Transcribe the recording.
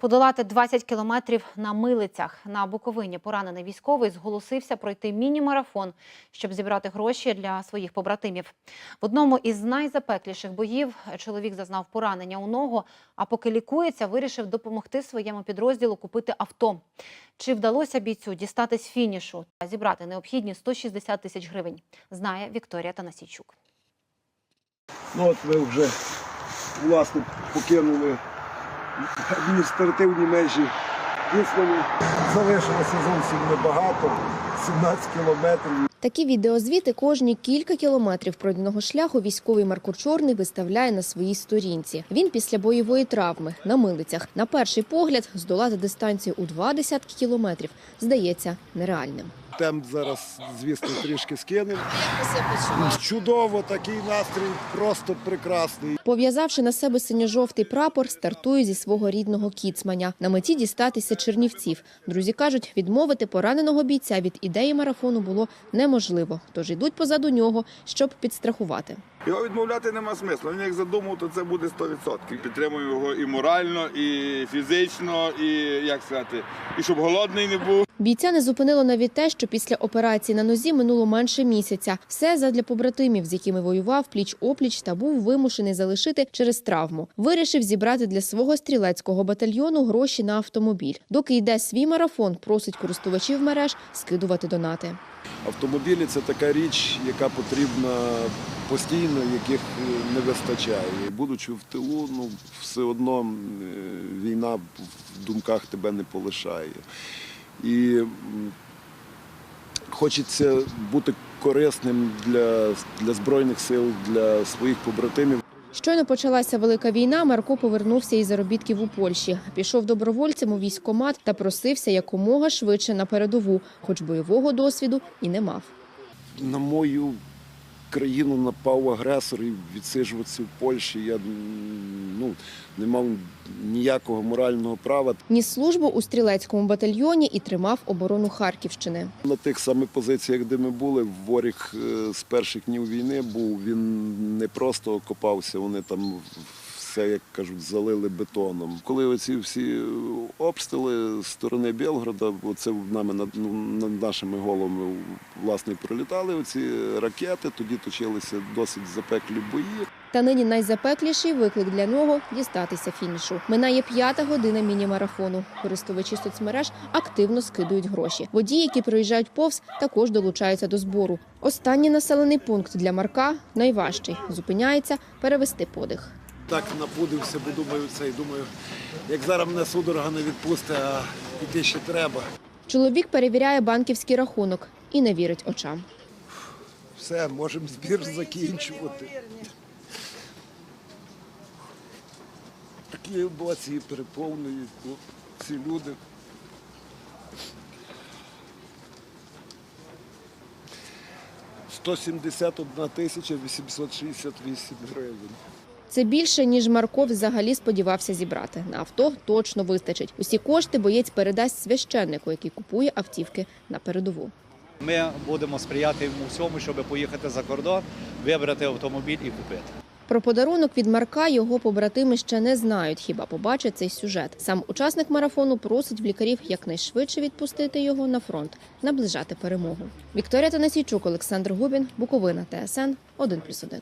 Подолати 20 кілометрів на милицях на Буковині поранений військовий зголосився пройти міні-марафон, щоб зібрати гроші для своїх побратимів. В одному із найзапекліших боїв чоловік зазнав поранення у ногу, а поки лікується, вирішив допомогти своєму підрозділу купити авто. Чи вдалося бійцю дістатись фінішу та зібрати необхідні 160 тисяч гривень, знає Вікторія Танасійчук. Ну от ви вже власне покинули адміністративні межі Киснені. Залишилося зовсім небагато, 17 кілометрів. Такі відеозвіти кожні кілька кілометрів пройденого шляху військовий Марко Чорний виставляє на своїй сторінці. Він після бойової травми на милицях. На перший погляд здолати дистанцію у два десятки кілометрів здається нереальним. Темп зараз, звісно, трішки скинув. Чудово, такий настрій, просто прекрасний. Пов'язавши на себе синьо-жовтий прапор, стартую зі свого рідного кіцманя. На меті дістатися чернівців. Друзі кажуть, відмовити пораненого бійця від ідеї марафону було неможливо, тож йдуть позаду нього, щоб підстрахувати. Його відмовляти нема смислу. Він як задумав, то це буде 100%. Підтримую його і морально, і фізично, і як сказати, і щоб голодний не був. Бійця не зупинило навіть те, що після операції на нозі минуло менше місяця. Все задля побратимів, з якими воював пліч опліч та був вимушений залишити через травму. Вирішив зібрати для свого стрілецького батальйону гроші на автомобіль. Доки йде свій марафон, просить користувачів мереж скидувати донати. Автомобілі це така річ, яка потрібна постійно, яких е, не вистачає. Будучи в тилу, ну все одно е, війна в думках тебе не полишає. І хочеться бути корисним для, для Збройних сил, для своїх побратимів. Щойно почалася велика війна. Марко повернувся із заробітків у Польщі. Пішов добровольцем у військкомат та просився якомога швидше на передову, хоч бойового досвіду і не мав. на мою країну напав агресор і відсиджуватися в Польщі. Я ну, не мав ніякого морального права. Ніс службу у стрілецькому батальйоні і тримав оборону Харківщини. На тих самих позиціях, де ми були, Воріг е, з перших днів війни був. Він не просто окопався, вони там все, як кажуть, залили бетоном. Коли оці всі обстріли з сторони Білгорода, оце в нами над, ну, над нашими головами власне пролітали оці ракети, тоді точилися досить запеклі бої. Та нині найзапекліший виклик для нього дістатися фінішу. Минає п'ята година міні-марафону. Користувачі соцмереж активно скидують гроші. Водії, які проїжджають повз, також долучаються до збору. Останній населений пункт для Марка найважчий. Зупиняється перевести подих. Так напудився, бо думаю, це і думаю, як зараз мене судорога не відпусти, а йти ще треба. Чоловік перевіряє банківський рахунок і не вірить очам. Все, можемо збір закінчувати. Такі емоції переповнюють ну, ці люди. «171 тисяча 868 гривень. Це більше ніж Марко взагалі сподівався зібрати. На авто точно вистачить. Усі кошти боєць передасть священнику, який купує автівки на передову. Ми будемо сприяти йому всьому, щоб поїхати за кордон, вибрати автомобіль і купити. Про подарунок від Марка його побратими ще не знають, хіба побачать цей сюжет. Сам учасник марафону просить в лікарів якнайшвидше відпустити його на фронт, наближати перемогу. Вікторія Танасійчук, Олександр Губін, Буковина, ТСН 1+,1.